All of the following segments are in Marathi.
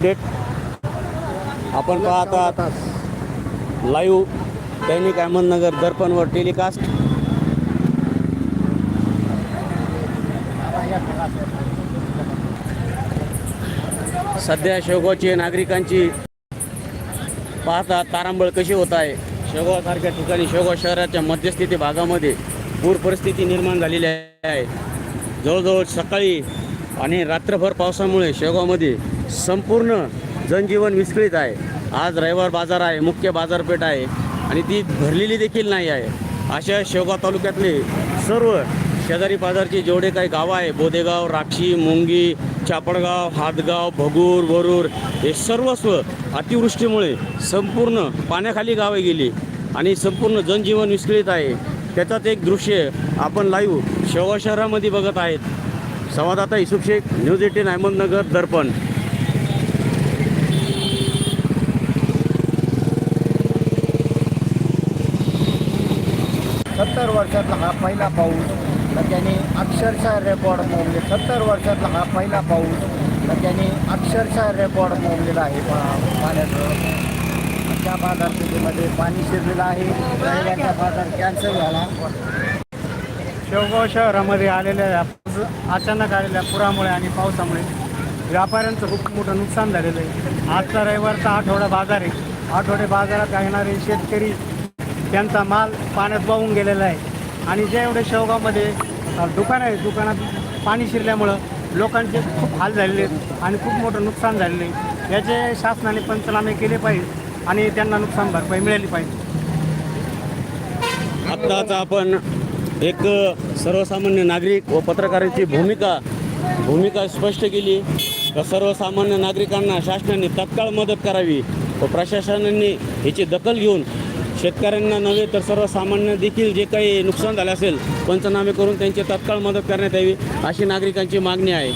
अपडेट आपण पाहत आहात लाईव्ह दैनिक अहमदनगर दर्पणवर टेलिकास्ट सध्या शेवगावची नागरिकांची पाहता तारांबळ कशी होत आहे? शेवगावसारख्या ठिकाणी शेवगाव शहराच्या मध्यस्थिती भागामध्ये पूर परिस्थिती निर्माण झालेली आहे. जवळजवळ सकाळी आणि रात्रभर पावसामुळे शेवगावमध्ये संपूर्ण जनजीवन विस्कळीत आहे. आज रविवार बाजार आहे मुख्य बाजारपेठ आहे आणि ती भरलेली देखील नाही आहे. अशा शेवगाव तालुक्यातले सर्व शेजारी बाजारचे जेवढे काही गावं आहे बोदेगाव राक्षी मुंगी चापडगाव हातगाव भगूर वरूर हे सर्वस्व अतिवृष्टीमुळे संपूर्ण पाण्याखाली गावे गेली आणि संपूर्ण जनजीवन विस्कळीत आहे. त्याचाच एक दृश्य आपण लाईव्ह शेवगाव शहरामध्ये बघत आहेत. संवाददाता युसुफ शेख न्यूज एटीन अहमदनगर दर्पण. सत्तर वर्षातला हा पहिला पाऊस तर त्याने अक्षरशः रेकॉर्ड मोडले सत्तर वर्षातला हा पहिला पाऊस तर त्याने अक्षरशः रेकॉर्ड मोडलेला आहे. पाण्याचं. त्या बाजारपेठेमध्ये पाणी शिरलेलं आहे. पहिल्यांदा बाजार कॅन्सल झाला. शेवगाव शहरामध्ये आलेल्या अचानक आलेल्या पुरामुळे आणि पावसामुळे व्यापाऱ्यांचं खूप मोठं नुकसान झालेलं आहे. आजचा रविवारचा आठवडा बाजार आहे. आठवडे बाजारात येणारे शेतकरी त्यांचा माल पाण्यात वाहून गेलेला आहे. आणि जे एवढे शेवगावमध्ये दुकान आहे दुकानात पाणी शिरल्यामुळं लोकांचे खूप हाल झालेले आहेत आणि खूप मोठं नुकसान झालेलं आहे. याचे शासनाने पंचनामे केले पाहिजे आणि त्यांना नुकसान भरपाई मिळाली पाहिजे. आत्ताच आपण एक सर्वसामान्य नागरिक व पत्रकारांची भूमिका भूमिका स्पष्ट केली. तर सर्वसामान्य नागरिकांना शासनाने तत्काळ मदत करावी व प्रशासनाने याची दखल घेऊन शेतकऱ्यांना नव्हे तर सर्वसामान्य देखील जे काही नुकसान झालं असेल पंचनामे करून त्यांची तत्काळ मदत करण्यात यावी अशी नागरिकांची मागणी आहे.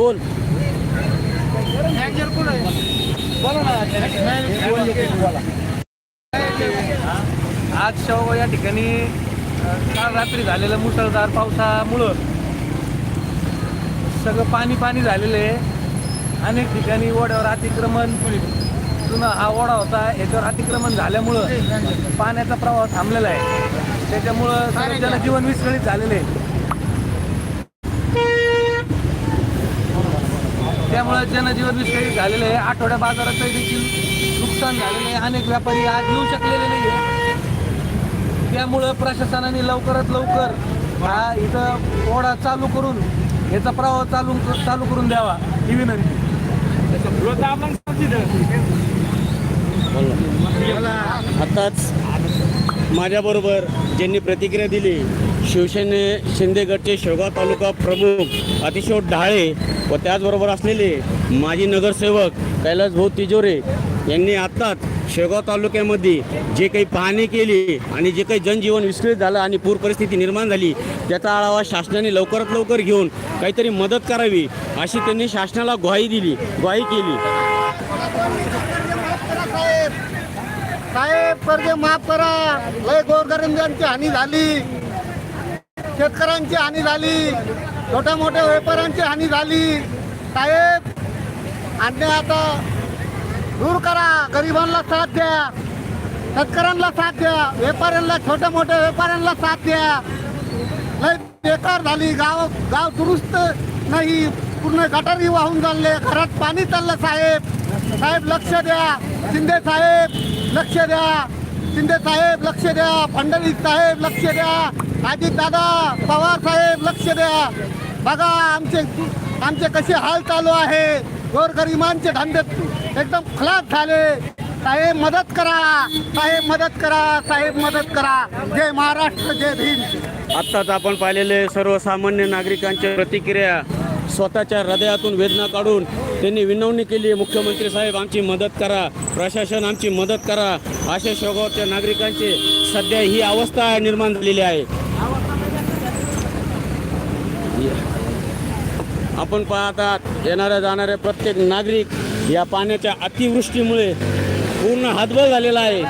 बोल. आज शेवगाव या ठिकाणी काल रात्री झालेल्या मुसळधार पावसामुळं सगळं पाणी पाणी झालेलं आहे. अनेक ठिकाणी ओढ्यावर अतिक्रमण जुना हा ओढा होता याच्यावर अतिक्रमण झाल्यामुळं पाण्याचा प्रवाह थांबलेला आहे. त्याच्यामुळं सगळं जनजीवन विस्कळीत झालेलं आहे. त्यामुळे जनजीवन विस्कळीत झालेलं आहे आठवड्या बाजाराचं देखील नुकसान झालेलं आहे. अनेक व्यापारी आज येऊ शकलेले नाही आहे त्यामुळं प्रशासनाने लवकरात लवकर हा इथं ओढा चालू करून याचा प्रवाह चालू चालू करून द्यावा ही विनंती. आताच माझ्याबरोबर ज्यांनी प्रतिक्रिया दिली शिवसेने शिंदेगडचे शेवगाव तालुका प्रमुख अतिशय ढाळे व त्याचबरोबर असलेले माजी नगरसेवक कैलास भाऊ तिजोरे यांनी आत्ताच शेगाव तालुक्यामध्ये जे काही पाहणी केली आणि जे काही जनजीवन विस्कळीत झालं आणि पूर परिस्थिती निर्माण झाली त्याचा आढावा शासनाने लवकरात लवकर घेऊन काहीतरी मदत करावी अशी त्यांनी शासनाला ग्वाही दिली ग्वाही केली. साहेब साहेब कर्ज माफ करा. लय गोरगरिबांची हानी झाली. शेतकऱ्यांची हानी झाली छोट्या मोठ्या व्यापाऱ्यांची हानी झाली. साहेब अन्याय आता दूर करा गरिबांना साथ द्या शेतकऱ्यांना साथ द्या व्यापाऱ्यांना छोट्या मोठ्या व्यापाऱ्यांना साथ द्या. लय बेकार झाली गाव गाव दुरुस्त नाही पूर्ण गटारी वाहून चालले घरात पाणी चाललं साहेब. साहेब लक्ष द्या. शिंदे साहेब लक्ष द्या. शिंदे साहेब लक्ष द्या. फडणवीस साहेब लक्ष द्या. अजित दादा पवार साहेब लक्ष द्या. बघा आमचे आमचे कसे हाल चालू आहे. गोरगरिबांचे धंदे एकदम खलास झाले. साहेब मदत करा. साहेब मदत करा. साहेब मदत करा. जय महाराष्ट्र जय भीम. आत्ताच आपण पाहिलेले सर्वसामान्य नागरिकांच्या प्रतिक्रिया स्वतःच्या हृदयातून वेदना काढून त्यांनी विनवणी केली मुख्यमंत्री साहेब आमची मदत करा. प्रशासन आमची मदत करा. अशा शेगावच्या नागरिकांची सध्या ही अवस्था निर्माण झालेली आहे. आपण पाहतात येणाऱ्या जाणाऱ्या प्रत्येक नागरिक या पाण्याच्या अतिवृष्टीमुळे पूर्ण हातबल झालेला आहे.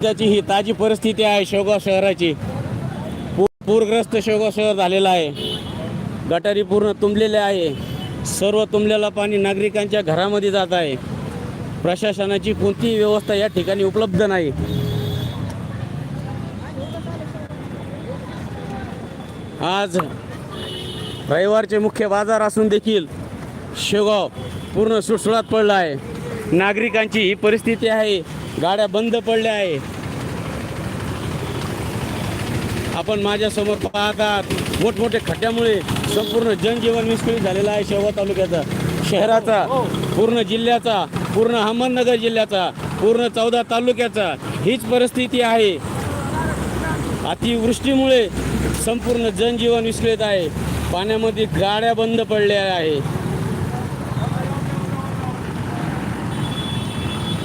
त्याची ही ताजी परिस्थिती आहे शेवगाव शहराची. पू पूरग्रस्त शेवगाव शहर झालेलं आहे. गटारी पूर्ण तुंबलेले आहे. सर्व तुंबलेलं पाणी नागरिकांच्या घरामध्ये जात आहे. प्रशासनाची कोणतीही व्यवस्था या ठिकाणी उपलब्ध नाही. आज रविवारचे मुख्य बाजार असून देखील शेगाव पूर्ण सुटसुळात पडला आहे. नागरिकांची ही परिस्थिती आहे. गाड्या बंद पडल्या आहे. आपण माझ्यासमोर पाहतात मोठमोठे खड्ड्यामुळे संपूर्ण जनजीवन विस्कळीत झालेलं आहे शेगाव तालुक्याचा. शहराचा पूर्ण जिल्ह्याचा पूर्ण अहमदनगर जिल्ह्याचा पूर्ण चौदा तालुक्याचा हीच परिस्थिती आहे. अतिवृष्टीमुळे संपूर्ण जनजीवन विस्कळीत आहे. पाण्यामध्ये गाड्या बंद पडल्या आहे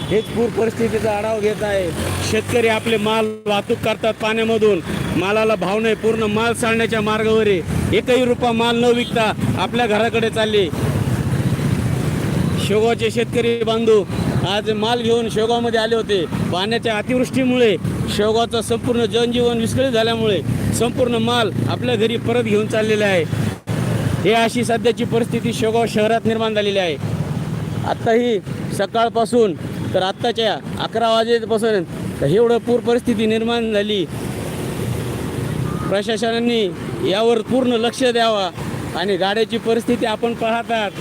हेच पूर परिस्थितीचा आढावा घेत आहे. शेतकरी आपले माल वाहतूक करतात पाण्यामधून. मालाला भाव नाही पूर्ण माल चालण्याच्या मार्गावर एकही रुपया माल न विकता आपल्या घराकडे चालले. शेगावचे शेतकरी बांधू आज माल घेऊन शेगावमध्ये आले होते. पाण्याच्या अतिवृष्टीमुळे शेगावचं संपूर्ण जनजीवन विस्कळीत झाल्यामुळे संपूर्ण माल आपल्या घरी परत घेऊन चाललेला आहे. हे अशी सध्याची परिस्थिती शेगाव शहरात निर्माण झालेली आहे. आत्ताही सकाळपासून तर आत्ताच्या अकरा वाजेपासून एवढं पूर परिस्थिती निर्माण झाली. प्रशासनाने यावर पूर्ण लक्ष द्यावा आणि गाड्याची परिस्थिती आपण पाहतात.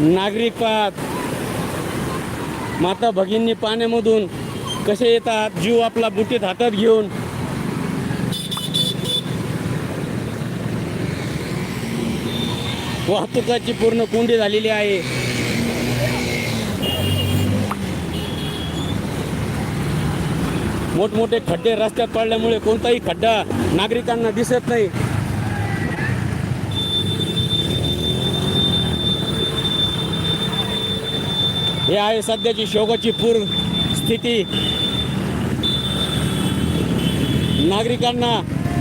नागरिक पाहत. माता भगिनी पाण्यामधून कसे येतात? जीव आपला बुटीत हातात घेऊन. वाहतुकाची पूर्ण कोंडी झालेली आहे. मोठमोठे खड्डे रस्त्यात पडल्यामुळे कोणताही खड्डा नागरिकांना दिसत नाही. हे आहे सध्याची शोकाची पूर. स्थिती नागरिकांना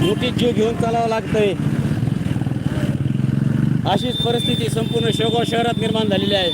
मोठी जीव घेऊन चालावं लागतंय. अशीच परिस्थिती संपूर्ण शेगाव शहरात निर्माण झालेली आहे.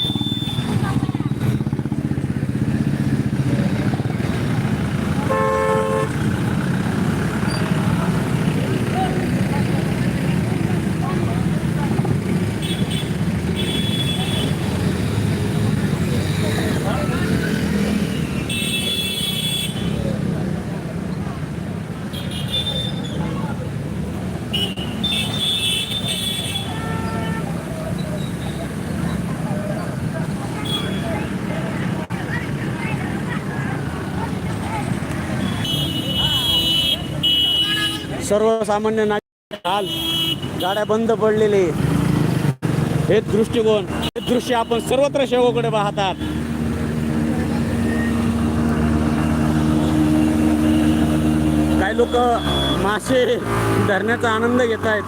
सर्वसामान्य नागरिक हाल गाड्या बंद पडलेले. हे दृष्टिकोन हे दृश्य आपण सर्वत्र शेवकडे पाहतात. काही लोक मासे धरण्याचा आनंद घेत आहेत.